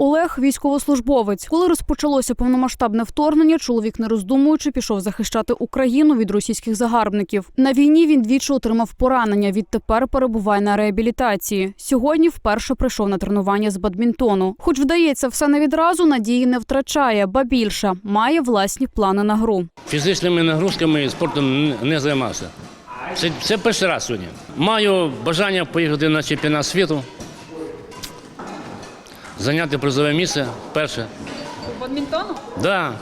Олег військовослужбовець. Коли розпочалося повномасштабне вторгнення, чоловік не роздумуючи пішов захищати Україну від російських загарбників. На війні він двічі отримав поранення. Відтепер перебуває на реабілітації. Сьогодні вперше прийшов на тренування з бадмінтону. Хоч вдається все не відразу, надії не втрачає, ба більше має власні плани на гру. Фізичними нагрузками спортом не- займався. Це, це перший раз сьогодні. Маю бажання поїхати на чемпіонат світу, зайняти призове місце перше. Бадмінтону? Так, да,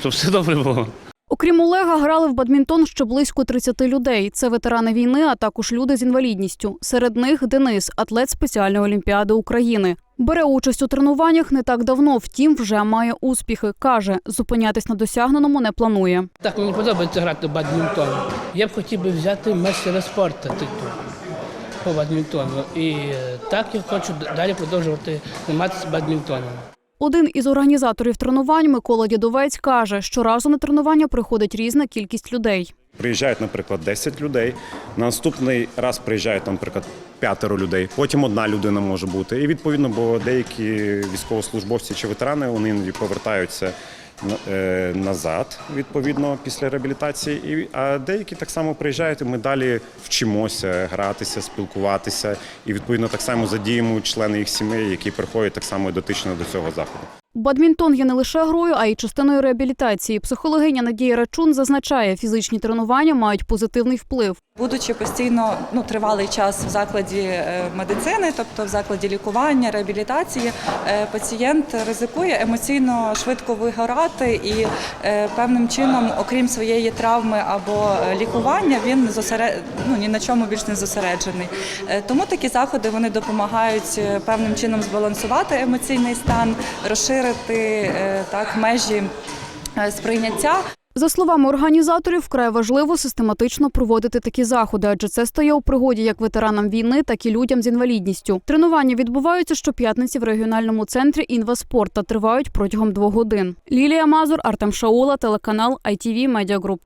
щоб все добре було. Окрім Олега, грали в бадмінтон ще близько 30 людей. Це ветерани війни, а також люди з інвалідністю. Серед них Денис, атлет спеціальної олімпіади України. Бере участь у тренуваннях не так давно, втім, вже має успіхи. каже, зупинятись на досягненому не планує. Так мені подобається грати в бадмінтон. Я б хотів би взяти майстера спорту титул по бадмінтону. І е, так я хочу далі продовжувати займатися бадмінтоном. Один із організаторів тренувань Микола Дідовець каже, що разу на тренування приходить різна кількість людей. Приїжджають, наприклад, 10 людей. На наступний раз приїжджають, наприклад, п'ятеро людей. Потім одна людина може бути. І відповідно, бо деякі військовослужбовці чи ветерани вони повертаються назад, відповідно, після реабілітації. А деякі так само приїжджають, і ми далі вчимося гратися, спілкуватися. І відповідно так само задіємо члени їх сімей, які приходять так само дотично до цього заходу. Бадмінтон є не лише грою, а й частиною реабілітації. Психологиня Надія Рачун зазначає, фізичні тренування мають позитивний вплив. Будучи постійно ну, тривалий час в закладі е, медицини, тобто в закладі лікування, реабілітації, е, пацієнт ризикує емоційно швидко вигорати і е, певним чином, окрім своєї травми або лікування, він зосере... ну, ні на чому більш не зосереджений. Тому такі заходи вони допомагають певним чином збалансувати емоційний стан, розширити е, так межі е, сприйняття. За словами організаторів, вкрай важливо систематично проводити такі заходи, адже це стає у пригоді як ветеранам війни, так і людям з інвалідністю. Тренування відбуваються щоп'ятниці в регіональному центрі «Інваспорт» та тривають протягом двох годин. Лілія Мазур, Артем Шаула, телеканал ITV Media Group.